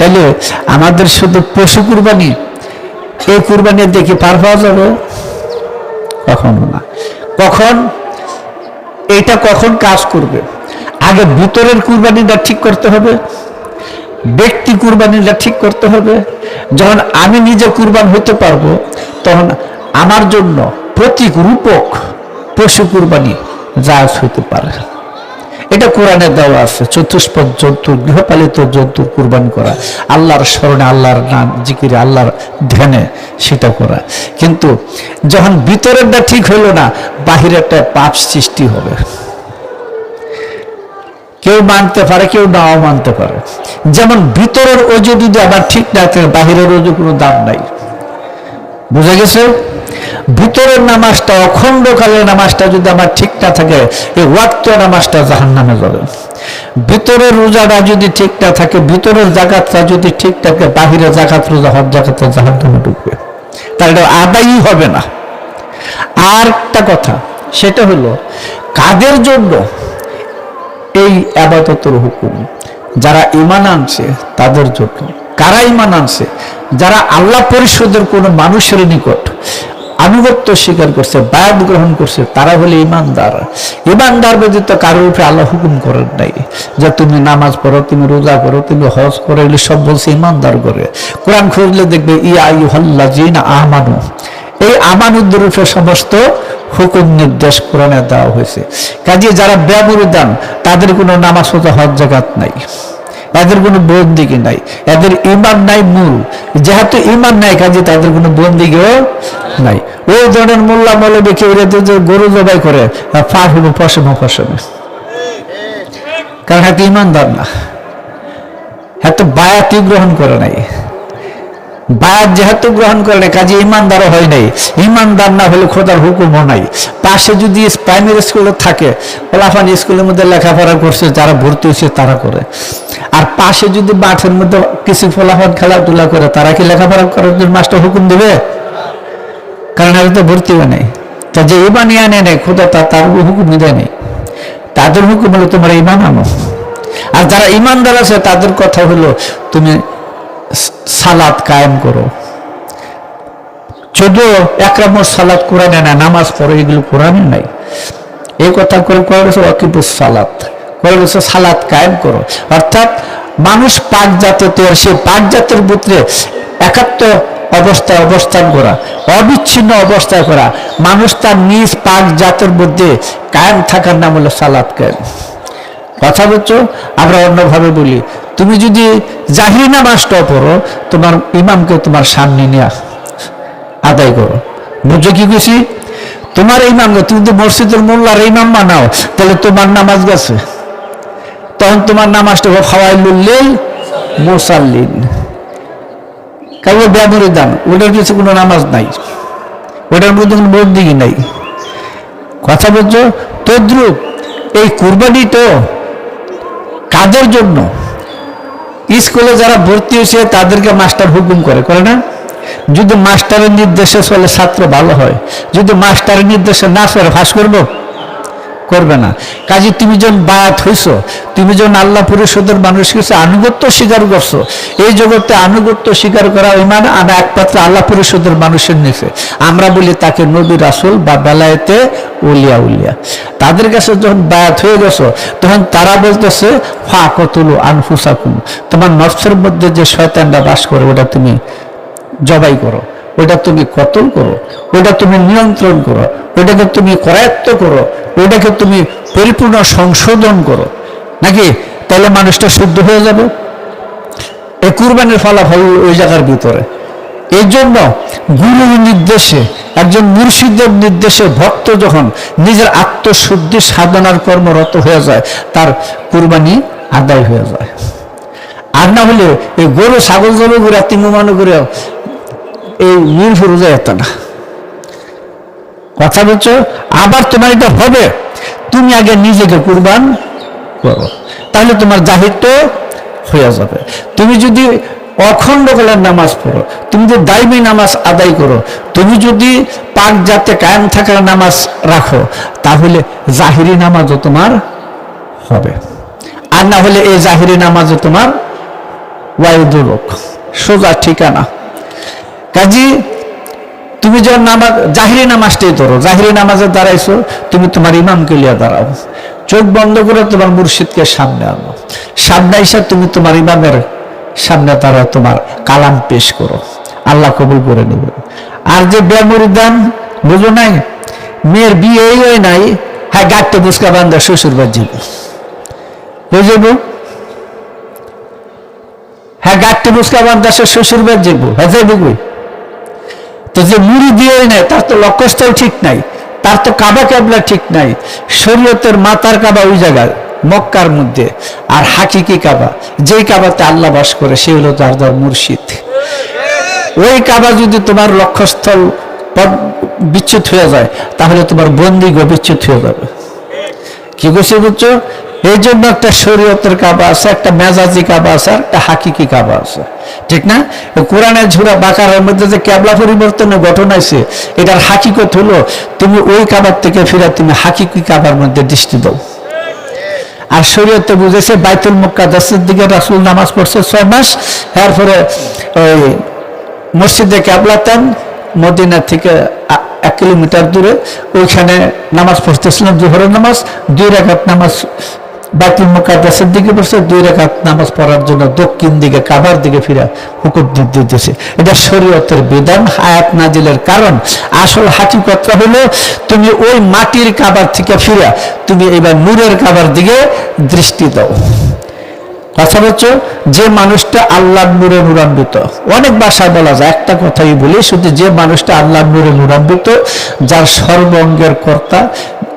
তাহলে আমাদের শুধু পশু কুরবানি, এই কুরবানি দেখে পার পাওয়া যাবে? কখনো না। কখন? এটা কখন কাজ করবে? আগে ভিতরের কুরবানিটা ঠিক করতে হবে, ব্যক্তি কুরবানিটা ঠিক করতে হবে। যখন আমি নিজে কুরবান হতে পারব, তখন আমার জন্য প্রতীক, রূপক পশু কুরবানি জায়জ হতে পারে। এটা কোরআনে দেওয়া আছে চতুষ্পদ জন্তুর, গৃহপালিত জন্তুর কুরবান করা। আল্লাহর স্মরণে, আল্লাহর নাম জিকিরে, আল্লাহর ধ্যানে সেটা করা। কিন্তু যখন ভিতরেরটা ঠিক হইল না, বাহিরেরটা পাপ সৃষ্টি হবে। কেউ মানতে পারে, কেউ নাও মানতে পারে। যেমন ভিতরের ওজু যদি আবার ঠিক না থাকে, বাহিরের ওজু কোনো দাম নাই। বুঝা গেছে? ভিতরের নামাজটা, অখণ্ডকালের নামাজটা যদি আমার ঠিক না থাকে, এই ওয়াক্ত নামাজটা জাহান নামে যাবে। ভিতরের রোজাটা যদি ঠিক না থাকে, ভিতরের জাকাতটা যদি ঠিক থাকে বাহিরে জাকাত, রোজা, হজ জাকাতটা জাহান নামে ঢুকবে। তাহলে এটা আদায়ই হবে না। আর একটা কথা, সেটা হলো, কাদের জন্য এই আবাদতের হুকুম? যারা ইমান আনছে, তাদের জন্য। কারা ইমান আনছে? যারা আল্লাহ পরিষদের কোনো মানুষের নিকট আনুগত্য স্বীকার করছে, বায়াত গ্রহণ করছে, তারা হলে ইমানদার। ইমানদার ব্যতীত কারোর উপরে আল্লাহ হুকুম করেন নাই। যে তুমি নামাজ পড়ো, তুমি রোজা করো, তুমি হজ করো, এগুলো সব বলছে ইমানদার করে। কোরআন খুঁজলে দেখবে, ই ইয়া ইউহাল্লা জিনা আহমানু এই আমানুদ্দের উপরে সমস্ত হুকুম নির্দেশ কোরআনে দেওয়া হয়েছে। কাজে যারা ব্যবরুদান তাদের কোনো নামাজ হজ জাগাত নাই। এদের কোনো বন্দিগি নাই? এদের ইমান নাই মূল। যেহেতু ইমান নাই, কাজে তাদের কোনো বন্দিগিও নাই। ওই ধরনের মোল্লা মৌলবী কেউ যে গরু জবাই করে ফা হইব পশম ফসমে কারণ হয়তো ইমানদার না। এত বায়াতি গ্রহণ করে নাই। বায়াত যেহেতু গ্রহণ করে কাজে ইমানদারও হয় নাই। ইমানদার না হলে খোদার হুকুমও নাই। পাশে যদি প্রাইমারি স্কুলে থাকে, ওলাফান স্কুলের মধ্যে লেখাপড়া করছে, যারা ভর্তি হয়েছে তারা করে। আর পাশে যদি মাঠের মধ্যে কিছু ফলাফল খেলাধুলা করে, তারা কি লেখাপড়া করার জন্য মাস্টার হুকুম দেবে? কারণ এরা তো ভর্তি হয় নাই। তা যে ইমানই আনে নেই, খোদা তা তার হুকুম দেয় নেই। তাদের হুকুম হলো, তোমার ইমান আনো। আর যারা ইমানদার আছে, তাদের কথা হলো, তুমি সালাদ কায়েম করো। যদিও একরামর সালাদ কোরআনে না নামাজ পড়ো, এগুলো কোরআনে নাই। এই কথা করে করা গেছে অকিবুস সালাত। করা গেছে সালাদ কায়েম করো। অর্থাৎ মানুষ পাক জাতে তৈরি, সে পাক জাতের ভিতরে একাত্ম অবস্থায় অবস্থান করা, অবিচ্ছিন্ন অবস্থায় করা, মানুষ তার নিজ পাক জাতের মধ্যে কায়েম থাকার নাম হলো সালাদ কায়েম। কথা বলছো? আমরা অন্যভাবে বলি তুমি যদি জাহিরি নামাজটা পড়ো, তোমার ইমামকে তোমার সামনে নিয়ে আদায় করো। বুঝছ কি খুশি তোমার ইমামকে তুমি তো মসজিদের মোল্লার ইমাম বানাও, তাহলে তোমার নামাজ গেছে। তখন তোমার নামাজটা খাওয়াই লুল্লেই মোসাল্লিন। কারও ব্যামরি দান ওটার কিছু কোনো নামাজ নাই। ওটার মধ্যে কোনো বন্দিগি নাই। কথা বলছো তদ্রুপ এই কুরবানি তো কাদের জন্য। স্কুলে যারা ভর্তি হয়েছে, তাদেরকে মাস্টার হুকুম করে করে না? যদি মাস্টারের নির্দেশে চলে, ছাত্র ভালো হয়। যদি মাস্টারের নির্দেশে না চলে, ফাঁস করব? করবে না। কাজে তুমি যখন বায়াত হইছ, তুমি যখন আল্লাহ পরিষদের মানুষ কিছু আনুগত্য স্বীকার করছ, এই জগতে আনুগত্য স্বীকার করা ইমান আনা একমাত্র আল্লাহ পরিষদের মানুষের নিচে। আমরা বলি তাকে নবী, রাসুল বা বেলায়েতে উলিয়া উলিয়া। তাদের কাছে যখন বায়াত হয়ে গেছো, তখন তারা বলতেছে ফা কতলু আনফুসাকুম। তোমার নফসের মধ্যে যে শয়তানটা বাস করে, ওটা তুমি জবাই করো। ওটা তুমি কতল করো ওটা তুমি নিয়ন্ত্রণ করো ওটাকে তুমি করায়ত্ত করো ওটাকে তুমি পরিপূর্ণ সংশোধন করো। নাকি তাহলে মানুষটা শুদ্ধ হয়ে যাবে? এই কুরবানির ফলাফল ওই জায়গার ভিতরে। এই জন্য গুরুর নির্দেশে, একজন মুর্শিদের নির্দেশে ভক্ত যখন নিজের আত্মশুদ্ধি সাধনার কর্মরত হয়ে যায়, তার কুরবানি আদায় হয়ে যায়। আর না হলে এই গরু, ছাগল জমি করে তিন মনে করে এই নীল ফুরুজা এত না কথা বলছো? আবার তোমার এটা হবে। তুমি আগে নিজেকে কুরবান করো। তাহলে তোমার জাহির তো হয়ে যাবে। তুমি যদি অখণ্ড কালের নামাজ পড়ো, তুমি যদি দাইমি নামাজ আদায় করো, তুমি যদি পাক জাতে কায়েম থাকার নামাজ রাখো, তাহলে জাহিরি নামাজও তোমার হবে। আর না হলে এই জাহিরি নামাজও তোমার ওয়াইদুরক সোজা ঠিকানা। কাজী, তুমি যখন নামাজ, জাহিরি নামাজটাই ধরো, জাহিরি নামাজে দাঁড়াইছো তুমি তোমার ইমামকে লিয়া দাঁড়াও। চোখ বন্ধ করে তোমার মুর্শিদকে সামনে আনো। সামনে এসে তুমি তোমার ইমামের সামনে তারা তোমার কালাম পেশ করো। আল্লাহ কবুল করে নেবে। আর যে বেমরি দান বুঝো নাই? মেয়ের বিয়ে হয় নাই হ্যাঁ গাঁটতে বুসকা বান্ধা শ্বশুর বাদ বুঝব হ্যাঁ গাঁটতে বুসকা বান্ধা শ্বশুর বাদ যাব হ্যাঁ যাইব তো যে মুড়ি দিয়ে নেয় তার তো লক্ষ্যস্থল ঠিক নাই, তার তো কাবা কেবলা ঠিক নাই, শরীয়তের মাতার কাবা ওই জায়গায় মক্কার মধ্যে, আর হাকিকি কাবা, যেই কাবাতে আল্লাহ বাস করে, সে হলো তার তার মুর্শিদ। ওই কাবা যদি তোমার লক্ষ্যস্থল পদ বিচ্যুত হয়ে যায়, তাহলে তোমার বন্দি গো বিচ্যুত হয়ে যাবে। কি করছে বুঝছ এই জন্য একটা শরীয়তের কাবা আছে, একটা মেজাজি কাবা আছে একটা হাকিকি কাবা আছে। ঠিক না? কোরআনের ঝুড়া বাকারের মধ্যে যে ক্যাবলা পরিবর্তনের ঘটনা আছে, এটার হাকিকত হলো, তুমি ওই কাবার থেকে ফিরে তুমি হাকিকি কাবার মধ্যে দৃষ্টি দাও। আর শরীয়তে বুঝেছে বাইতুল মুক্কা মুক্কাদাসের দিকে রাসুল নামাজ পড়ছে ছয় মাস, এরপরে ওই মসজিদে ক্যাবলাতান মদিনা থেকে এক কিলোমিটার দূরে, ওইখানে নামাজ পড়তেছিলাম, জোহরের নামাজ, দুই রেখাত নামাজ বাইতুল মুকাদ্দাসের দিকে পড়ছে দুই রেখাত নামাজ পড়ার জন্য দক্ষিণ দিকে, কাবার দিকে ফিরা হুকুম দিতেছে। এটা শরীয়তের বিধান হায়াত নাজিলের কারণ। আসল হলো, তুমি ওই মাটির কাবার থেকে তুমি এবার নূরের কাবার দিকে দৃষ্টি দাও। কথা বলছো? যে মানুষটা আল্লাহ নূরে নুরান্বিত। অনেক ভাষায় বলা যায়, একটা কথাই বলি, শুধু যে মানুষটা আল্লাহ নূরে যার সর্বঙ্গের কর্তা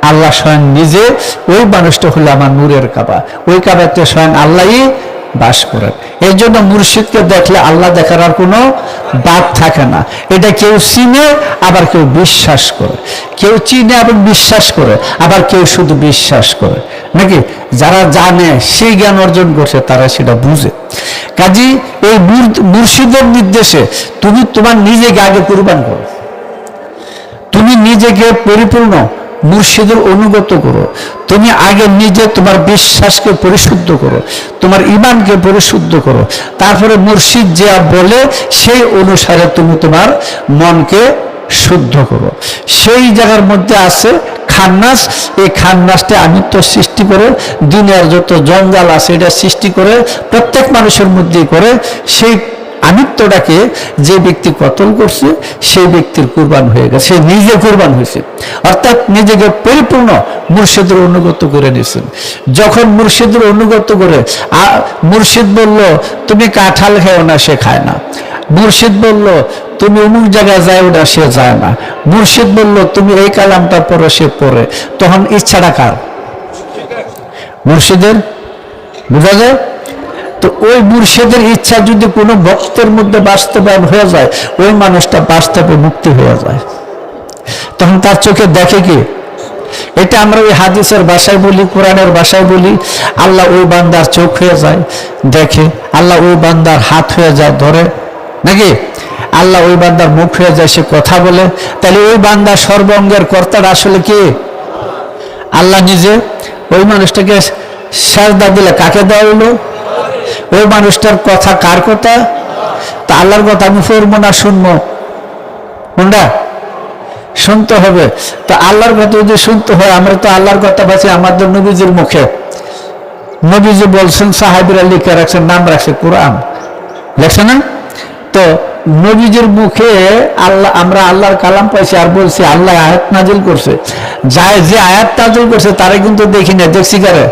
আল্লাহ স্বয়ং নিজে ওই মানুষটা হলো আমার নূরের কাবা। ওই কাবাতে স্বয়ং আল্লাহই বাস করেন এই জন্য মুর্শিদকে দেখলে আল্লাহ দেখার আর কোনো বাদ থাকে না। এটা কেউ চিনে, আবার কেউ বিশ্বাস করে। কেউ চিনে এবং বিশ্বাস করে, আবার কেউ শুধু বিশ্বাস করে। নাকি? যারা জানে, সেই জ্ঞান অর্জন করছে, তারা সেটা বুঝে। কাজী, এই মুর- মুর্শিদের নির্দেশে তুমি তোমার নিজেকে আগে কুরবান করো। তুমি নিজেকে পরিপূর্ণ মুর্শিদের অনুগত করো। তুমি আগে নিজে তোমার বিশ্বাসকে পরিশুদ্ধ করো, তোমার ইমানকে পরিশুদ্ধ করো। তারপরে মুর্শিদ যা বলে, সেই অনুসারে তুমি তোমার মনকে শুদ্ধ করো। সেই জায়গার মধ্যে আছে খান্নাস। এই খান্নাসটা আমিত্ব সৃষ্টি করে দুনিয়ার যত জঞ্জাল আছে এটা সৃষ্টি করে, প্রত্যেক মানুষের মধ্যে করে। সেই আমিত্বটাকে যে ব্যক্তি কতল করছে, সেই ব্যক্তির কুরবান হয়ে গেছে নিজে কুরবান হয়েছে। অর্থাৎ নিজেকে পরিপূর্ণ মুর্শিদের অনুগত করে নিয়েছেন। যখন মুর্শিদের অনুগত করে মুর্শিদ বলল, তুমি কাঁঠাল খেও না, সে খায় না। মুর্শিদ বলল, তুমি অমুক জায়গায় যাও না, সে যায় না। মুর্শিদ বলল, তুমি এই কালামটা পড়ো, সে পড়ে। তখন ইচ্ছাটা কার? মুর্শিদের, বোঝা যায়? তো ওই মুর্শিদের ইচ্ছা যদি কোনো ভক্তের মধ্যে বাস্তবায়ন হয়ে যায়, ওই মানুষটা বাস্তবে মুক্তি হয়ে যায়। তখন তার চোখে দেখে কি? এটা আমরা ওই হাদিসের ভাষায় বলি, কোরআনের ভাষায় বলি, আল্লাহ ওই বান্দার চোখ হয়ে যায়, দেখে আল্লাহ ওই বান্দার হাত হয়ে যায় ধরে, নাকি? আল্লাহ ওই বান্দার মুখ হয়ে যায়, সে কথা বলে। তাহলে ওই বান্দার সর্বঙ্গের কর্তার আসলে কি? আল্লাহ নিজে ওই মানুষটাকে সাজদা দিলে কাকে দেওয়া হলো? ওই মানুষটার কথা কার কথা? তা আল্লাহর কথা আমি পড়ব না, শুনব। কোনটা শুনতে হবে। তা আল্লাহর কথা যদি শুনতে হয়, আমরা তো আল্লাহর কথা পাচ্ছি আমাদের নবীজির মুখে। নবীজি বলছেন, সাহাবিরা লিখে রাখছেন, নাম রাখছে কোরআন। লেখছে না? তো নবীজির মুখে আল্লাহ, আমরা আল্লাহর কালাম পাইছি আর বলছি, আল্লাহ আয়াত নাজিল করছে। যায় যে আয়াত নাজিল করছে, তারা কিন্তু দেখি না, দেখছি কারে?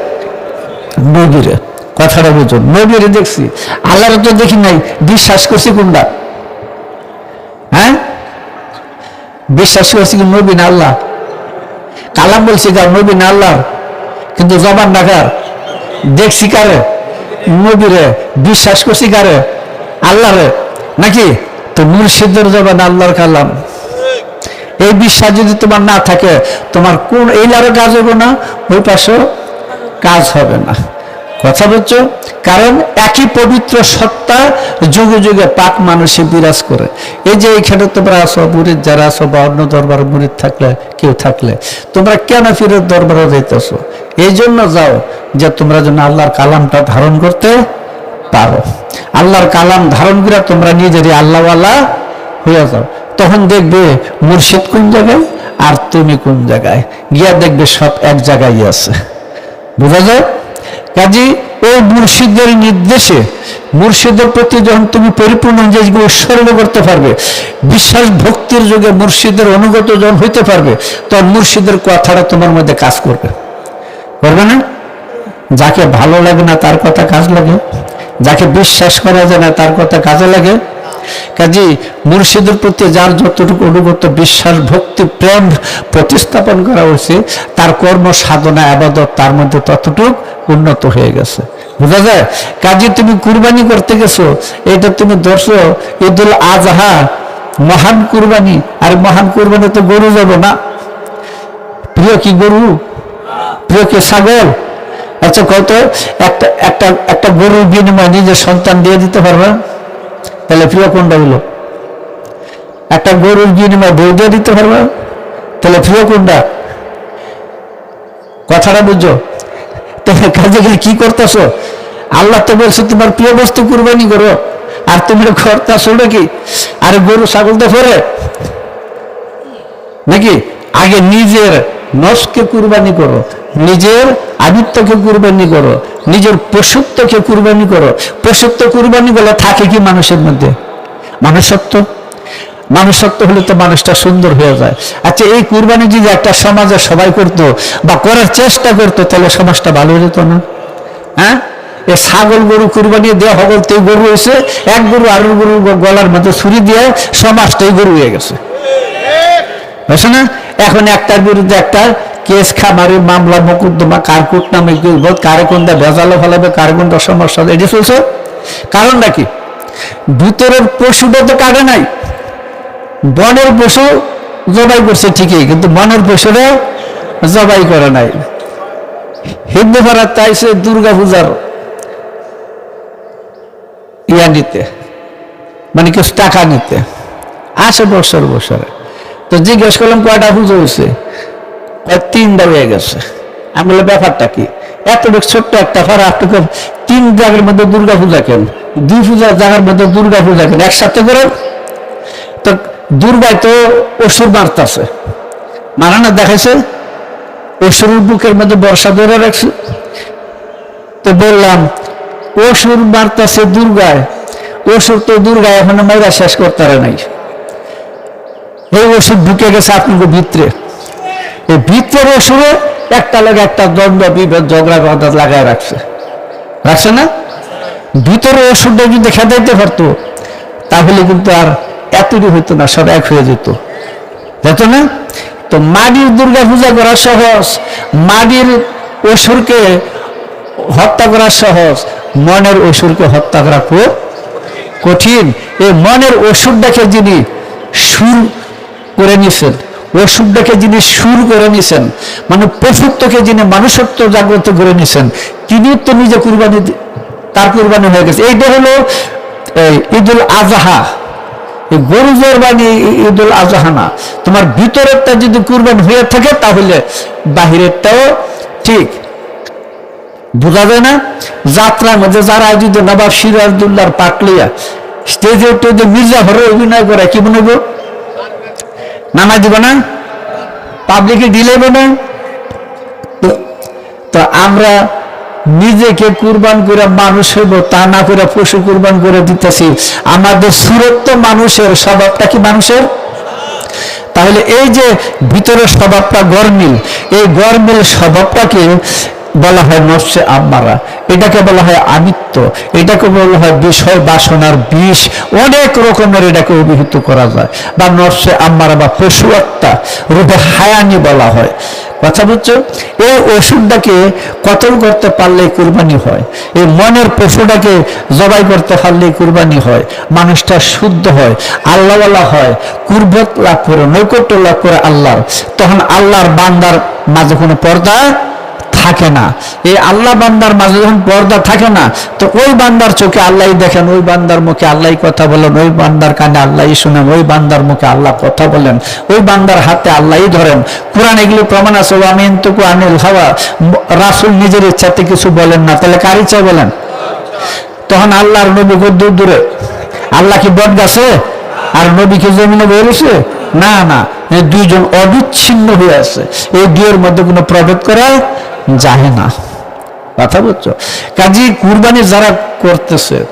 নবীরে। কথাটা বুঝুন নবীরে দেখছি, আল্লাহরে তো দেখি নাই, বিশ্বাস করছি কোনটা? হ্যাঁ? বিশ্বাস করছি কি নবী না আল্লাহ? কালাম বলছি কার নবী না আল্লাহ, কিন্তু জবান ডাকার দেখছি কারে? নবীরে বিশ্বাস করছি কারে? আল্লাহরে নাকি? তো মুর্শিদের জবান আল্লাহর কালাম। এই বিশ্বাস যদি তোমার না থাকে, তোমার কোন, এই লারে কাজ হবে না, ওই পাশেও কাজ হবে না। কথা বলছো? কারণ একই পবিত্র সত্তা যুগে যুগে পাক মানুষে বিরাজ করে। এই যে এইখানে তোমরা আসো মুরিদ যারা আসো বা অন্য দরবার মুরিদ থাকলে, কেউ থাকলে, তোমরা কেন ফিরে দরবারে যাইতেছো? এই জন্য যাও যে তোমরা যেন আল্লাহর কালামটা ধারণ করতে পারো। আল্লাহর কালাম ধারণ করে তোমরা নিজেরই আল্লাহওয়ালা হয়ে যাও। তখন দেখবে মুর্শিদ কোন জায়গায় আর তুমি কোন জায়গায়? গিয়া দেখবে সব এক জায়গায় আছে। বোঝা যায়? কাজী, ওই মুর্শিদের নির্দেশে, মুর্শিদের প্রতি যখন তুমি পরিপূর্ণ নিজেকে উৎসর্গ করতে পারবে, বিশ্বাস ভক্তির যুগে মুর্শিদের অনুগত যখন হইতে পারবে, তখন মুর্শিদের কথাটা তোমার মধ্যে কাজ করবে। করবে না? যাকে ভালো লাগে না তার কথা কাজ লাগে, যাকে বিশ্বাস করা যায় না তার কথা কাজে লাগে কাজী মুর্শিদের প্রতি যার যতটুকু অনুগত বিশ্বাস, ভক্তি, প্রেম প্রতিস্থাপন করা হয়েছে, তার কর্ম, সাধনা, আবাদত তার মধ্যে ততটুকু উন্নত হয়ে গেছে। বোঝা যায়? কাজী তুমি কুরবানি করতে গেছো, এটা তুমি ধরছো, ঈদুল আজহা, মহান কুরবানি। আর মহান কুরবানি তো গরু যাব না। প্রিয় কি গরু? প্রিয় কি ছাগল? আচ্ছা কত? একটা একটা একটা গরুর বিনিময় নিজের সন্তান দিয়ে দিতে পারবে তাহলে প্রিয় কোনটা হলো একটা গরুর বিনিময়ে বউ দিয়ে দিতে পারবে? তাহলে প্রিয় কোনটা কথাটা বুঝছ? তাহলে কাজে গেলে কি করতেছো? আল্লাহ তো বলছে, তোমার প্রিয় বস্তু কুরবানি করো। আর তুমি করতেছো নাকি? আরে গরু, ছাগল তো ফেরে নাকি? আগে নিজের নসকে কুরবানি করো, নিজের আদিত্যকে কুরবানি করো, নিজের পশুত্বকে কুরবানি করো। পশুত্ব কুরবানি করলে থাকে কি মানুষের মধ্যে? মানুষত্ব। মানুষত্ব হলে তো মানুষটা সুন্দর হয়ে যায়। আচ্ছা এই কুরবানি যদি একটা সমাজে সবাই করতো বা করার চেষ্টা করতো, তাহলে সমাজটা ভালো যেত না? হ্যাঁ? এ ছাগল গরু কুরবানি দেওয়া হগল তো গরু হয়েছে, এক গরু আর গরু গলার মধ্যে ছুরি দিয়ে সমাজটাই গরু হয়ে গেছে। বুঝছ না? এখন একটার বিরুদ্ধে একটা কেস, খামারি, মামলা, মকুদ্দমা, কারকুট নামে বল কারে কোনটা ভেজালো ফেলাবে, কারে কোনটা সমস্যা, এটি চলছে। কারণটা কি? ভিতরের পশুটা তো কাটে নাই। বনের পশু জবাই করছে ঠিকই, কিন্তু বনের পশুরা জবাই করে নাই। হিন্দু ভারত চাইছে দুর্গা পূজার ইয়া নিতে মানে কিছু টাকা নিতে। আসে বছর বছরে। তো জিজ্ঞেস করলাম, কয়টা পুজো হয়েছে কয় তিনটা হয়ে গেছে। আমি বললাম, ব্যাপারটা কি? এত ছোট্ট একটা ফারা আপনাকে তিন জায়গার মধ্যে দুর্গা পূজা কেন? দুই পূজার জায়গার মধ্যে দুর্গা পূজা কেন? একসাথে করে তো দুর্গায় তো অসুর মারতাছে। মারা না দেখাইছে? অসুরের বুকের মধ্যে বর্ষা ধরে রাখছে। তো বললাম, অসুর মারতাছে দুর্গায়। অসুর তো দুর্গায় এখন মাইরা শেষ করতে নাই। এই ওষুধ ঢুকে গেছে আপনাকে ভিতরে। এই ভিতরের ওষুধে একটা লাগে একটা দ্বন্দ্ব বিভেদ ঝগড়া কথা লাগায় রাখছে। রাখছে না? ভিতরে ওষুধটা যদি দেখা দিতে পারতো, তাহলে কিন্তু আর এতটি হইতো না, সব এক হয়ে যেত। যেত না? তো মাটির দুর্গা পূজা করা সহজ, মাটির অসুরকে হত্যা করা সহজ, মনের অসুরকে হত্যা করা খুব কঠিন। এই মনের ওষুধটাকে যিনি সুর করে নিছেন, ওষুধটাকে যিনি সুর করে নিছেন মানে পশুত্বকে যিনি মানুষত্ব জাগ্রত করে নিছেন, তিনি তো নিজে কুরবানি তার কুরবানি হয়ে গেছে। এইটা হলো ঈদুল আজহা। গরু জোরবানি ঈদুল আজহা না। তোমার ভিতরেরটা যদি কুরবানি হয়ে থাকে, তাহলে বাহিরেরটাও ঠিক। বোঝা যায় না? যাত্রার মধ্যে যারা যদি নবাব সিরাজদুল্লাহর পাটলিয়া স্টেজে যে মির্জা ভরে অভিনয় করে, কি মনে গো নামাই দিব না? পাবলিকে দিলেব না? তো আমরা নিজেকে কুরবান করে মানুষ হইব, তা না করে পশু কুরবান করে দিতেছি। আমাদের সুরত্ব মানুষের স্বভাবটা কি মানুষের? তাহলে এই যে ভিতরের স্বভাবটা গরমিল, এই গরমিল স্বভাবটাকে বলা হয় নফসে আম্মারা এটাকে বলা হয় আমিত্ব এটাকে বলা হয় বিষয় বাসনার বিষ। অনেক রকমের এটাকে অভিহিত করা যায়। বা নফসে আম্মারা বা পশু আত্মা রূপে হায়ানি বলা হয়। কথা বুঝছ? এই ওষুধটাকে কতল করতে পারলে কুরবানি হয়? এই মনের পশুটাকে জবাই করতে পারলে কুরবানি হয়। মানুষটা শুদ্ধ হয়, আল্লাহওয়ালা হয়, কুরবত লাভ করে, নৈকট্য লাভ করে আল্লাহর। তখন আল্লাহর বান্দার মাঝে কোনো পর্দা থাকে না। এই আল্লাহ বান্দার মাঝে যখন পর্দা থাকে না, তো ওই বান্দার চোখে আল্লাহ দেখেন, ওই বান্দার মুখে আল্লাহ কথা বলেন, ওই বান্দার কানে আল্লাহ শুনেন, ওই বান্দার মুখে আল্লাহ কথা বলেন, ওই বান্দার হাতে আল্লাহই ধরেন। কোরআন এগুলো প্রমাণ আছে আমি এনতুকু আনিল হাওয়া রাসুল নিজের ইচ্ছাতে কিছু বলেন না, তাহলে কার ইচ্ছা বলেন? তখন আল্লাহর নবী দূর দূরে? আল্লাহ কি বট গাছে আর নবীকে জমিনে বেরিয়েছে না না দুইজন অবিচ্ছিন্ন হয়ে আছে। এই দুইয়ের মধ্যে কোনো প্রভেদ করা যায় না। কথা বলছো কাজী কুরবানি যারা করতেছে,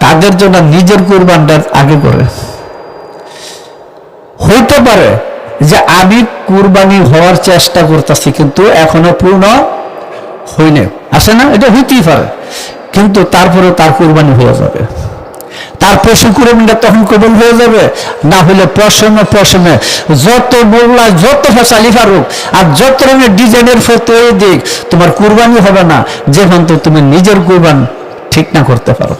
তাদের জন্য নিজের কুরবানটা আগে করে। হইতে পারে যে আমি কুরবানি হওয়ার চেষ্টা করতেছি, কিন্তু এখনও পূর্ণ হইনি আসে না? এটা হইতেই পারে। কিন্তু তারপরে তার কুরবানি হয়ে যাবে। তার পশু কুরবানিটা তখন কবল হয়ে যাবে। না হলে পশমে পশমে যত মোল্লা, যত ফসালি ফারুক আর যত রঙের ডিজাইনের ফটো দিক, তোমার কুরবানি হবে না। যে পর্যন্ত তুমি নিজের কুরবান ঠিক না করতে পারো।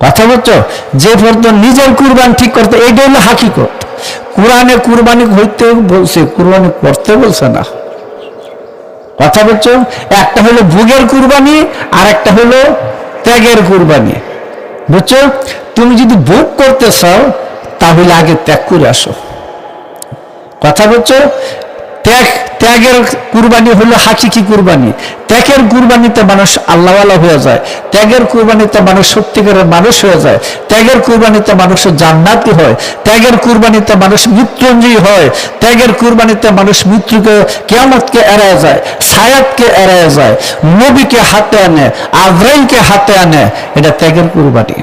কথা বলছো? যে পর্যন্ত নিজের কুরবান ঠিক করতে, এইটা হলো হাকিকত। কোরআনে কুরবানি হইতে বলছে, কুরবানি করতে বলছে না। কথা বলছো? একটা হলো ভোগের কুরবানি আর একটা হলো ত্যাগের কুরবানি। বুঝছ? তুমি যদি ভোগ করতে চাও তাহলে আগে ত্যাগ করে আসো। কথা বলছো ত্যাগ ত্যাগের কুরবানি হলো হাকিকি কুরবানি। ত্যাগের কুরবানিতে মানুষ আল্লাহওয়ালা হয়ে যায়। ত্যাগের কুরবানিতে মানুষ সত্যিকারের মানুষ হয়ে যায়। ত্যাগের কুরবানিতে মানুষ জান্নাতি হয়। ত্যাগের কুরবানিতে মানুষ মৃত্যুঞ্জয়ী হয়। ত্যাগের কুরবানিতে মানুষ মৃত্যুকে, কেয়ামতকে এড়ায় যায়, সায়াতকে এড়ায় যায়। নবীকে হাতে আনে, আজরাইলকে হাতে আনে, এটা ত্যাগের কুরবানি।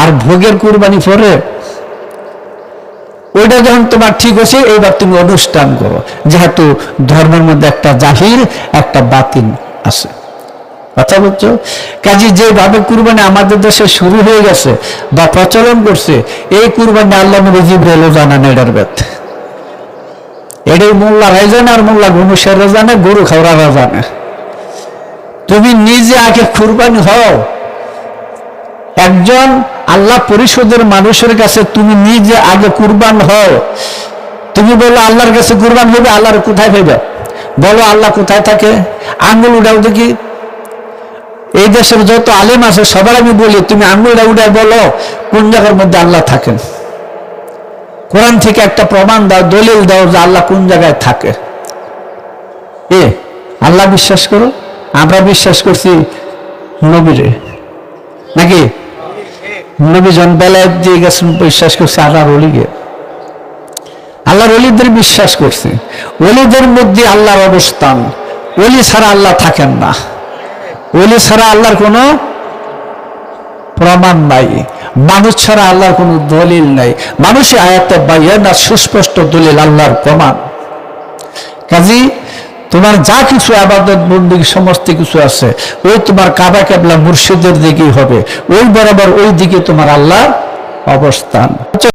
আর ভোগের কুরবানি পরে ওইটা যখন তোমার ঠিক হয়েছে, এইবার তুমি অনুষ্ঠান করো। যেহেতু ধর্মের মধ্যে একটা জাহির, একটা বাতিল আছে। কথা বলছো? কাজে যেভাবে কুরবানি আমাদের দেশে শুরু হয়ে গেছে বা প্রচলন করছে, এই কুরবানি আল্লাহ নবী জিব্রাইলও জানান এটার বেদ এটাই মোল্লারাই জানে আর মোল্লা গনুষেরা জানে, গরু খাওয়ারা জানে। তুমি নিজে আগে কুরবানি হও। একজন আল্লাহ পরিষদের মানুষের কাছে তুমি নিজে আগে কুরবান হও। তুমি বলো, আল্লাহর কাছে কুরবান হবে, আল্লাহর কোথায় পাইবে? বলো, আল্লাহ কোথায় থাকে? আঙ্গুল উঠাও দেখি। এই দেশের যত আলেম আছে, সবার আমি বলি, তুমি আঙ্গুলটা উঠায় বলো, কোন জায়গার মধ্যে আল্লাহ থাকেন? কোরআন থেকে একটা প্রমাণ দাও, দলিল দাও যে আল্লাহ কোন জায়গায় থাকে। এ, আল্লাহ বিশ্বাস করো? আমরা বিশ্বাস করছি নবীরে। নাকি? নবী জন বেলায় দিয়ে গেছেন, বিশ্বাস করছে আল্লাহর অলিকে আল্লাহর অলিদের বিশ্বাস করছে। অলিদের মধ্যে আল্লাহর অবস্থান। অলি ছাড়া আল্লাহ থাকেন না। অলি ছাড়া আল্লাহর কোনো প্রমাণ নাই। মানুষ ছাড়া আল্লাহর কোনো দলিল নাই। মানুষের আয়াতে বাইরে না সুস্পষ্ট দলিল আল্লাহর প্রমাণ। কাজী তোমার যা কিছু আবাদত বন্দী সমস্ত কিছু আছে, ওই তোমার কাবা কেবলা মুর্শিদের দিকেই হবে। ওই বরাবর ওই দিকে তোমার আল্লাহ অবস্থান।